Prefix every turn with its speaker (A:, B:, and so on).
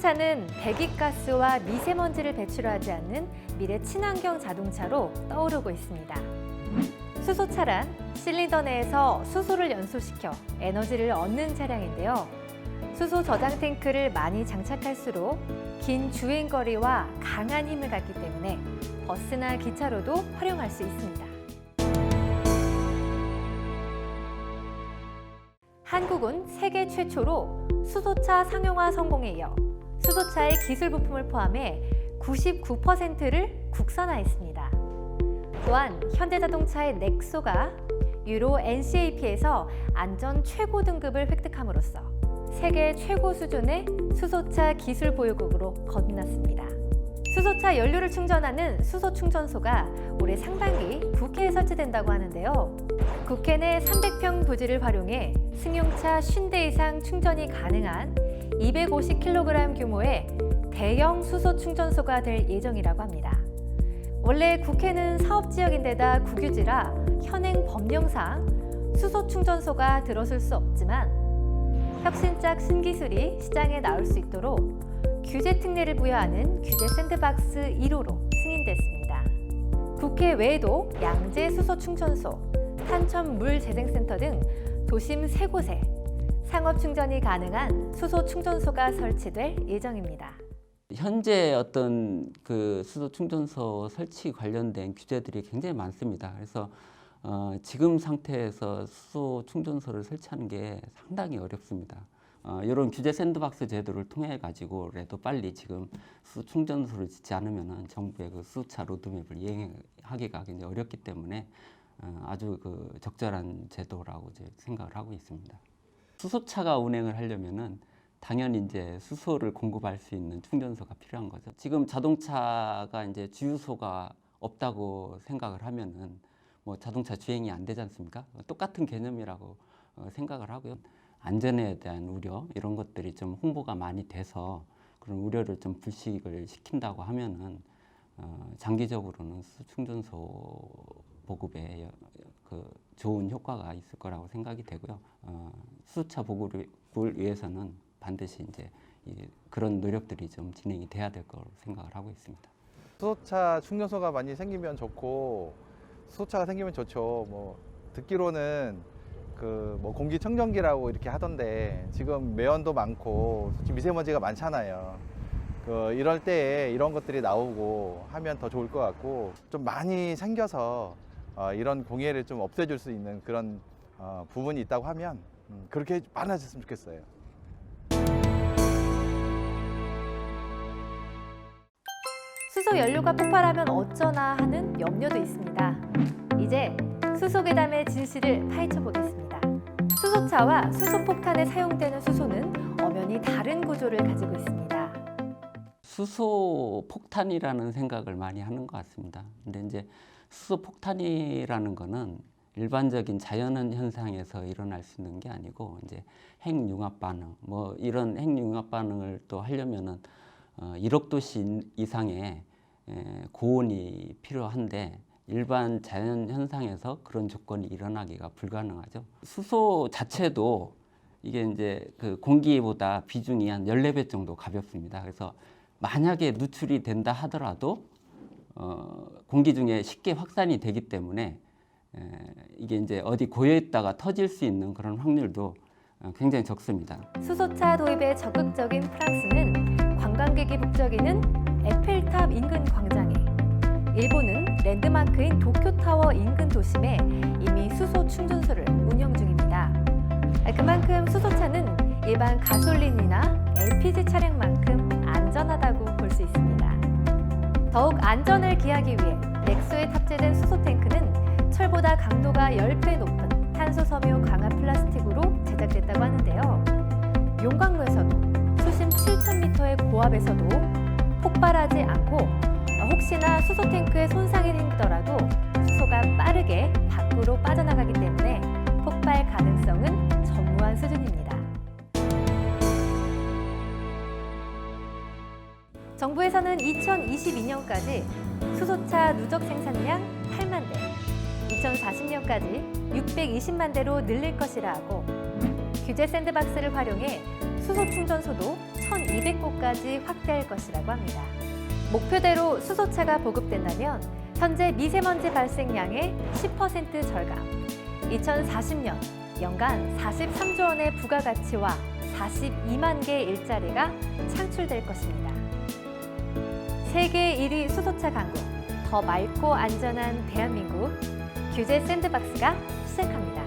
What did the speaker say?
A: 수소차는 배기가스와 미세먼지를 배출하지 않는 미래 친환경 자동차로 떠오르고 있습니다. 수소차란 실린더 내에서 수소를 연소시켜 에너지를 얻는 차량인데요. 수소 저장 탱크를 많이 장착할수록 긴 주행 거리와 강한 힘을 갖기 때문에 버스나 기차로도 활용할 수 있습니다. 한국은 세계 최초로 수소차 상용화 성공에 이어 수소차의 기술 부품을 포함해 99%를 국산화했습니다. 또한 현대자동차의 넥소가 유로 NCAP에서 안전 최고 등급을 획득함으로써 세계 최고 수준의 수소차 기술 보유국으로 거듭났습니다. 수소차 연료를 충전하는 수소 충전소가 올해 상반기 국회에 설치된다고 하는데요. 국회 내 300평 부지를 활용해 승용차 50대 이상 충전이 가능한 250kg 규모의 대형 수소 충전소가 될 예정이라고 합니다. 원래 국회는 사업지역인데다 국유지라 현행 법령상 수소 충전소가 들어설 수 없지만 혁신적 신기술이 시장에 나올 수 있도록 규제 특례를 부여하는 규제 샌드박스 1호로 승인됐습니다. 국회 외에도 양재 수소 충전소, 탄천 물 재생센터 등 도심 세 곳에 상업 충전이 가능한 수소 충전소가 설치될 예정입니다.
B: 현재 어떤 그 수소 충전소 설치 관련된 규제들이 굉장히 많습니다. 그래서 어, 지금 상태에서 수소 충전소를 설치하는 게 상당히 어렵습니다. 어, 이런 규제 샌드박스 제도를 통해 가지고라도 빨리 지금 수소 충전소를 짓지 않으면은 정부의 그 수차 로드맵을 이행하기가 굉장히 어렵기 때문에 어, 아주 그 적절한 제도라고 생각을 하고 있습니다. 수소차가 운행을 하려면은 당연히 이제 수소를 공급할 수 있는 충전소가 필요한 거죠. 지금 자동차가 이제 주유소가 없다고 생각을 하면은 뭐 자동차 주행이 안 되지 않습니까? 똑같은 개념이라고 어, 생각을 하고요. 안전에 대한 우려 이런 것들이 좀 홍보가 많이 돼서 그런 우려를 좀 불식을 시킨다고 하면은 어, 장기적으로는 수 충전소 보급에 여- 그 좋은 효과가 있을 거라고 생각이 되고요. 어, 수차 보급을 위해서는 반드시 이제 이 그런 노력들이 좀 진행이 돼야 될 거로 생각을 하고 있습니다.
C: 수소차 충전소가 많이 생기면 좋고 수소차가 생기면 좋죠. 뭐 듣기로는 그 뭐 공기청정기라고 이렇게 하던데 지금 매연도 많고 미세먼지가 많잖아요. 그 이럴 때에 이런 것들이 나오고 하면 더 좋을 것 같고 좀 많이 생겨서 어, 이런 공해를 좀 없애줄 수 있는 그런 어, 부분이 있다고 하면 음, 그렇게 많아졌으면 좋겠어요.
A: 수소 연료가 폭발하면 어쩌나 하는 염려도 있습니다. 이제 수소 괴담의 진실을 파헤쳐 보겠습니다. 수소차와 수소폭탄에 사용되는 수소는 엄연히 다른 구조를 가지고 있습니다.
B: 수소 폭탄이라는 생각을 많이 하는 것 같습니다. 근데 이제 수소 폭탄이라는 거는 일반적인 자연 현상에서 일어날 수 있는 게 아니고 이제 핵융합 반응 뭐 이런 핵융합 반응을 또 하려면은 어, 1억 도시 이상의 에, 고온이 필요한데 일반 자연 현상에서 그런 조건이 일어나기가 불가능하죠. 수소 자체도 이게 이제 그 공기보다 비중이 한 14배 정도 가볍습니다. 그래서 만약에 누출이 된다 하더라도 어, 공기 중에 쉽게 확산이 되기 때문에 에, 이게 이제 어디 고여 있다가 터질 수 있는 그런 확률도 어, 굉장히 적습니다.
A: 수소차 도입에 적극적인 프랑스는 관광객이 북적이는 에펠탑 인근 광장에 일본은 랜드마크인 도쿄타워 인근 도심에 이미 수소 충전소를 운영 중입니다. 그만큼 수소차는 일반 가솔린이나 LPG 차량만큼 안전하다고 볼 수 있습니다. 더욱 안전을 기하기 위해 넥소에 탑재된 수소 철보다 강도가 10배 높은 탄소 섬유 강화 플라스틱으로 제작됐다고 하는데요. 용광로에서도 수심 7,000m의 고압에서도 폭발하지 않고 혹시나 수소 탱크에 손상이 생기더라도 수소가 빠르게 밖으로 빠져나가기 때문에 폭발 가능성은 전무한 수준입니다. 정부에서는 2022년까지 수소차 누적 생산량 8만 대, 2040년까지 620만 대로 늘릴 것이라 하고 규제 샌드박스를 활용해 수소 충전소도 1,200곳까지 확대할 것이라고 합니다. 목표대로 수소차가 보급된다면 현재 미세먼지 발생량의 10% 절감, 2040년 연간 43조 원의 부가가치와 42만 개의 일자리가 창출될 것입니다. 세계 1위 수소차 강국, 더 맑고 안전한 대한민국, 규제 샌드박스가 시작합니다.